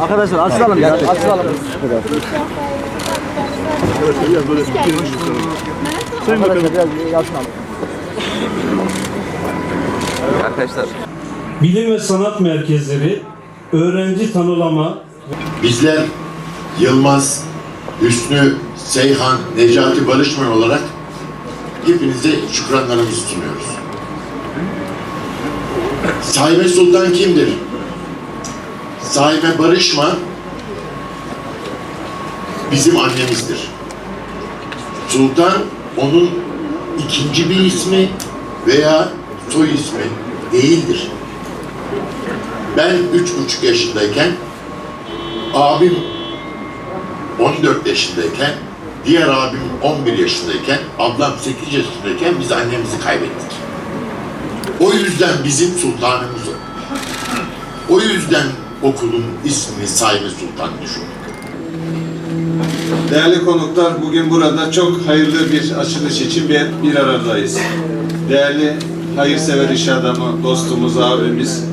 Arkadaşlar açılalım ya. Arkadaşlar biraz açılalım. Arkadaşlar Bilim ve sanat merkezleri, öğrenci tanılama Bizler Yılmaz, Hüsnü, Seyhan, Necati Barışman olarak hepinize şükranlarımızı sunuyoruz. Sahibe Sultan kimdir? Sahibe Barışma bizim annemizdir. Sultan onun ikinci bir ismi veya soy ismi değildir. Ben üç buçuk yaşındayken abim 14 yaşındayken, diğer abim 11 yaşındayken, ablam 8 yaşındayken biz annemizi kaybettik. O yüzden bizim sultanımız o. O yüzden okulun ismini Sahibi Sultan düşündük. Değerli konuklar, bugün burada çok hayırlı bir açılış için bir, bir aradayız. Değerli hayırsever iş adamı, dostumuz, abimiz,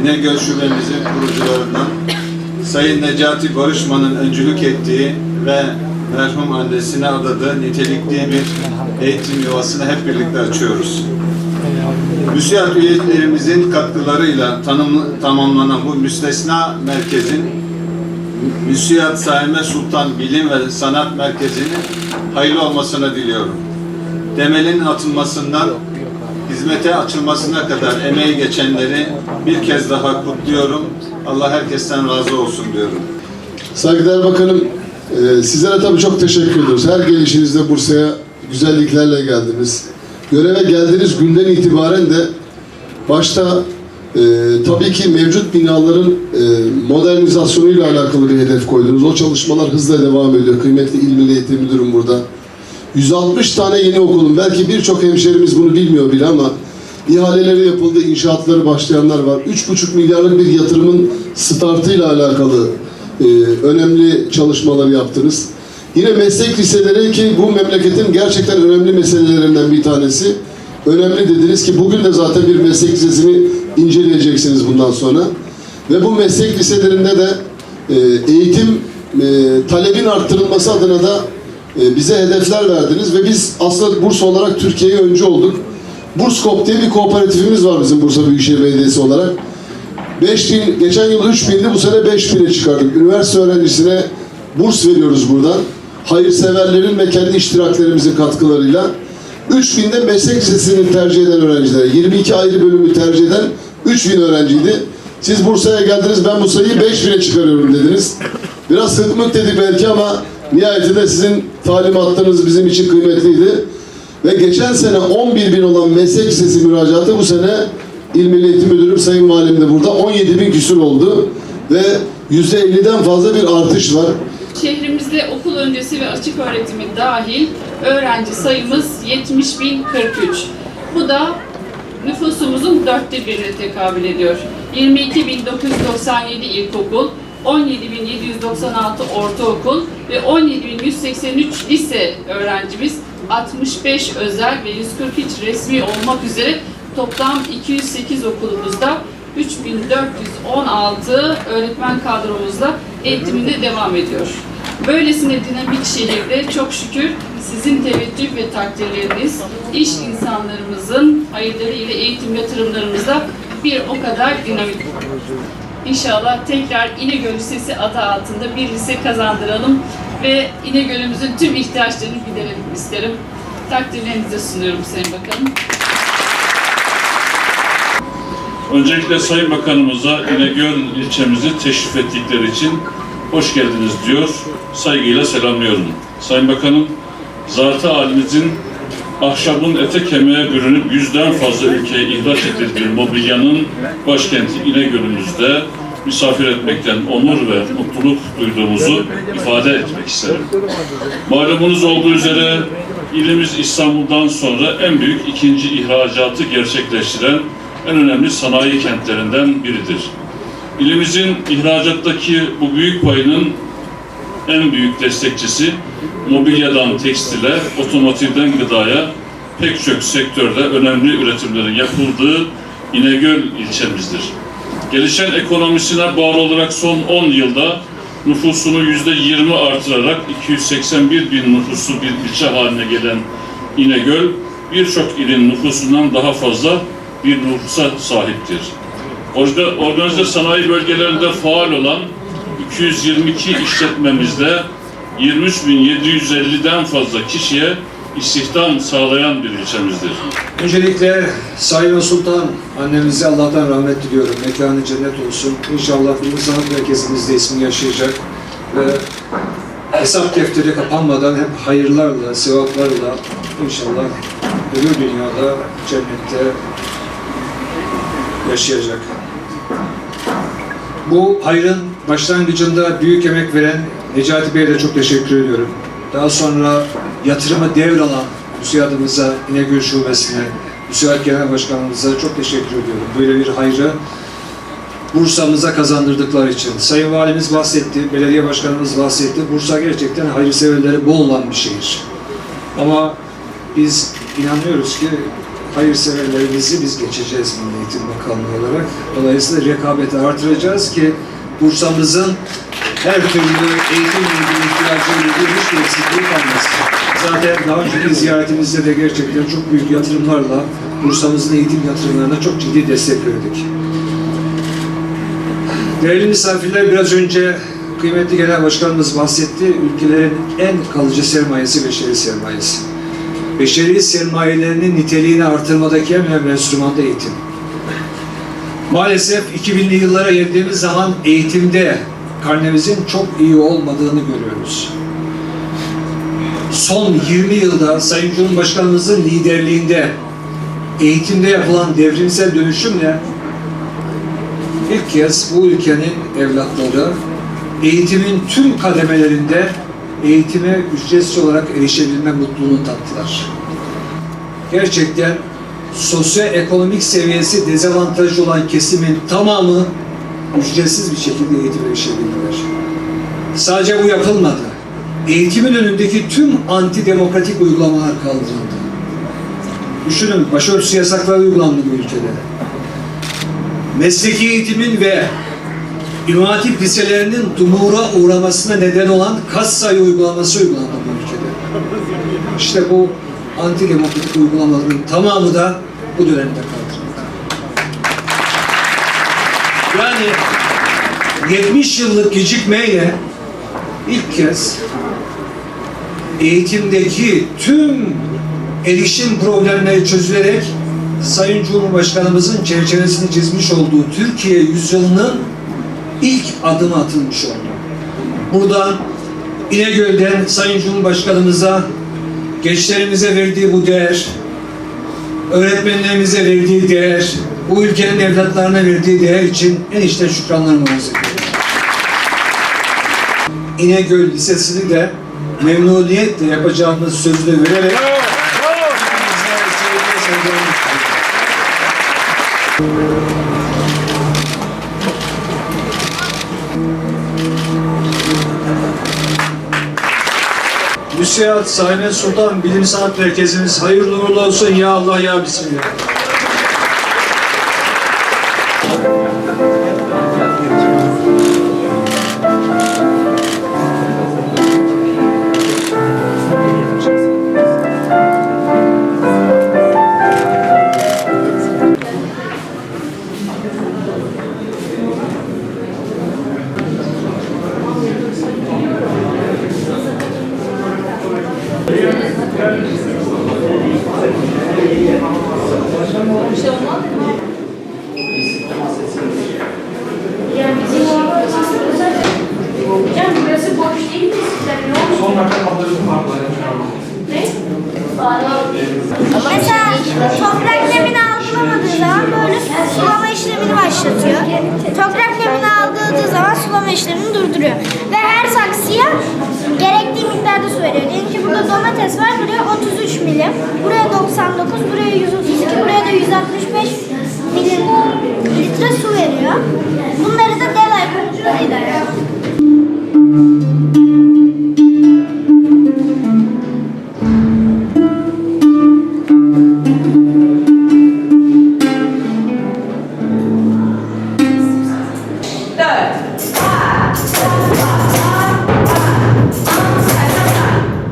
İnegöl Şubemizin kurucularından Sayın Necati Barışman'ın öncülük ettiği ve merhum annesine adadığı nitelikli bir eğitim yuvasını hep birlikte açıyoruz. MÜSİAD üyelerimizin katkılarıyla tanım, tamamlanan bu müstesna merkezin Müsiyat Saime Sultan Bilim ve Sanat Merkezi'nin hayırlı olmasını diliyorum. Temelin atılmasından hizmete açılmasına kadar emeği geçenleri bir kez daha kutluyorum. Allah herkesten razı olsun diyorum. Saygıdeğer Bakanım, e, sizlere tabii çok teşekkür ediyoruz. Her gelişinizde Bursa'ya güzelliklerle geldiniz. Göreve geldiğiniz günden itibaren de başta e, tabii ki mevcut binaların e, modernizasyonuyla alakalı bir hedef koydunuz. O çalışmalar hızla devam ediyor. Kıymetli İl Milli Eğitim Müdürüm burada. 160 tane yeni okulun, belki birçok hemşerimiz bunu bilmiyor bile ama ihaleleri yapıldı, inşaatları başlayanlar var. 3,5 milyarlık bir yatırımın startıyla alakalı e, önemli çalışmalar yaptınız. Yine meslek liseleri ki bu memleketin gerçekten önemli meselelerinden bir tanesi. Önemli dediniz ki bugün de zaten bir meslek lisesini inceleyeceksiniz bundan sonra. Ve bu meslek liselerinde de e, eğitim e, talebin arttırılması adına da e, bize hedefler verdiniz ve biz aslında Bursa olarak Türkiye'ye öncü olduk. Burskop diye bir kooperatifimiz var bizim Bursa Büyükşehir Belediyesi olarak. 5000, geçen yıl 3000'di, bu sene 5000'e çıkardık. Üniversite öğrencisine burs veriyoruz buradan. Hayırseverlerin ve kendi iştiraklerimizin katkılarıyla. 3000'de meslek lisesini tercih eden öğrencilere, 22 ayrı bölümü tercih eden 3000 öğrenciydi. Siz Bursa'ya geldiniz, ben bu sayıyı 5000'e çıkarıyorum dediniz. Biraz hıkmık dedik belki ama nihayetinde sizin talimatlarınız bizim için kıymetliydi. Ve geçen sene 11 bin olan meslek lisesi müracaatı bu sene İl Milli Eğitim Müdürüm Sayın Valim de burada 17 bin küsur oldu. Ve %50'den fazla bir artış var. Şehrimizde okul öncesi ve açık öğretimi dahil öğrenci sayımız 70.043. Bu da nüfusumuzun dörtte birine tekabül ediyor. 22.997 ilkokul, 17.796 ortaokul ve 17.183 lise öğrencimiz, 65 özel ve 143 resmi olmak üzere toplam 208 okulumuzda 3416 öğretmen kadromuzla eğitimine devam ediyor. Böylesine dinamik şehirde çok şükür sizin teveccüh ve takdirleriniz, iş insanlarımızın hayırları ile eğitim yatırımlarımızda bir o kadar dinamik. İnşallah tekrar İnegöl Lisesi adı altında bir lise kazandıralım ve İnegöl'ümüzün tüm ihtiyaçlarını giderelim isterim. Takdirlerinizi sunuyorum Sayın Bakanım. Öncelikle Sayın Bakanımıza İnegöl ilçemizi teşrif ettikleri için hoş geldiniz diyor, saygıyla selamlıyorum. Sayın Bakanım, zatı halimizin ahşabın ete kemiğe bürünüp yüzden fazla ülkeye ihraç edildiği mobilyanın başkenti İnegöl'ümüzde misafir etmekten onur ve mutluluk duyduğumuzu ifade etmek isterim. Malumunuz olduğu üzere ilimiz İstanbul'dan sonra en büyük ikinci ihracatı gerçekleştiren en önemli sanayi kentlerinden biridir. İlimizin ihracattaki bu büyük payının en büyük destekçisi mobilyadan tekstile, otomotivden gıdaya pek çok sektörde önemli üretimlerin yapıldığı İnegöl ilçemizdir. Gelişen ekonomisine bağlı olarak son 10 yılda nüfusunu %20 artırarak 281 bin nüfuslu bir ilçe haline gelen İnegöl, birçok ilin nüfusundan daha fazla bir nüfusa sahiptir. Orga- Organize sanayi bölgelerinde faal olan 222 işletmemizde 23.750'den fazla kişiye istihdam sağlayan bir ilçemizdir. Öncelikle Sayın Sultan annemize Allah'tan rahmet diliyorum. Mekanı cennet olsun. İnşallah Bilim Sanat Merkezimizde ismi yaşayacak ve hesap defteri kapanmadan hep hayırlarla, sevaplarla inşallah öbür dünyada cennette yaşayacak. Bu hayrın başlangıcında büyük emek veren Necati Bey'e de çok teşekkür ediyorum. Daha sonra yatırımı devralan müsiyadımıza, İnegöl Şubesi'ne, müsiyat genel başkanımıza çok teşekkür ediyorum. Böyle bir hayrı Bursa'mıza kazandırdıkları için. Sayın Valimiz bahsetti, belediye başkanımız bahsetti. Bursa gerçekten hayırseverleri bol olan bir şehir. Ama biz inanıyoruz ki hayırseverlerimizi biz geçeceğiz Milli Eğitim Bakanlığı olarak. Dolayısıyla rekabeti artıracağız ki Bursa'mızın her türlü eğitimle ilgili ihtiyacıyla ilgili hiçbir eksikliği kalmasın. Zaten daha önceki ziyaretimizde de gerçekten çok büyük yatırımlarla Bursa'mızın eğitim yatırımlarına çok ciddi destek verdik. Değerli misafirler biraz önce kıymetli genel başkanımız bahsetti. Ülkelerin en kalıcı sermayesi beşeri sermayesi. Beşeri sermayelerinin niteliğini artırmadaki en önemli enstrüman da eğitim. Maalesef 2000'li yıllara geldiğimiz zaman eğitimde karnemizin çok iyi olmadığını görüyoruz. Son 20 yılda Sayın Cumhurbaşkanımızın liderliğinde eğitimde yapılan devrimsel dönüşümle ilk kez bu ülkenin evlatları eğitimin tüm kademelerinde eğitime ücretsiz olarak erişebilme mutluluğunu tattılar. Gerçekten sosyoekonomik seviyesi dezavantajlı olan kesimin tamamı ücretsiz bir şekilde eğitime erişebildiler. Sadece bu yapılmadı. Eğitimin önündeki tüm antidemokratik uygulamalar kaldırıldı. Düşünün, başörtüsü yasakları uygulandı bu ülkede mesleki eğitimin ve İmam Hatip liselerinin dumura uğramasına neden olan kas sayı uygulaması uygulandı bu ülkede. İşte bu antidemokratik uygulamaların tamamı da bu dönemde kaldırıldı. Yani 70 yıllık gecikmeyle ilk kez eğitimdeki tüm erişim problemleri çözülerek Sayın Cumhurbaşkanımızın çerçevesini çizmiş olduğu Türkiye yüzyılının ilk adımı atılmış oldu. Buradan İnegöl'den Sayın Cumhurbaşkanımıza gençlerimize verdiği bu değer, öğretmenlerimize verdiği değer, bu ülkenin evlatlarına verdiği değer için en içten şükranlarımı arz ediyorum. İnegöl Lisesi'ni de memnuniyetle yapacağımız sözü de vererek Müsiyat Sayın Sultan Bilim Sanat Merkezimiz hayırlı uğurlu olsun ya Allah ya Bismillah. Durduruyor. Ve her saksıya gerektiği miktarda su veriyor. Diyelim ki burada domates var, buraya 33 milim, buraya 99, buraya 132, buraya da 165 milim litre su veriyor. Bunları da dev aykırılıklarıyla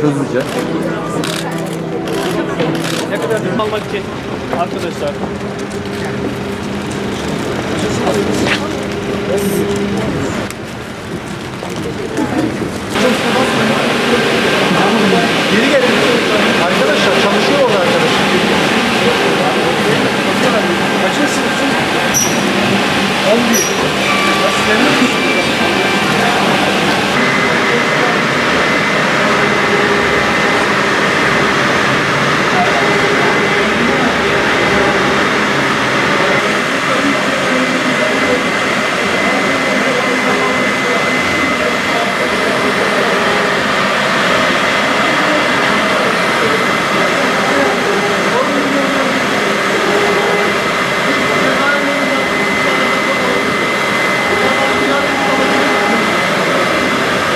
Hızlıca. Ne kadar dürüm almak için arkadaşlar. Thank.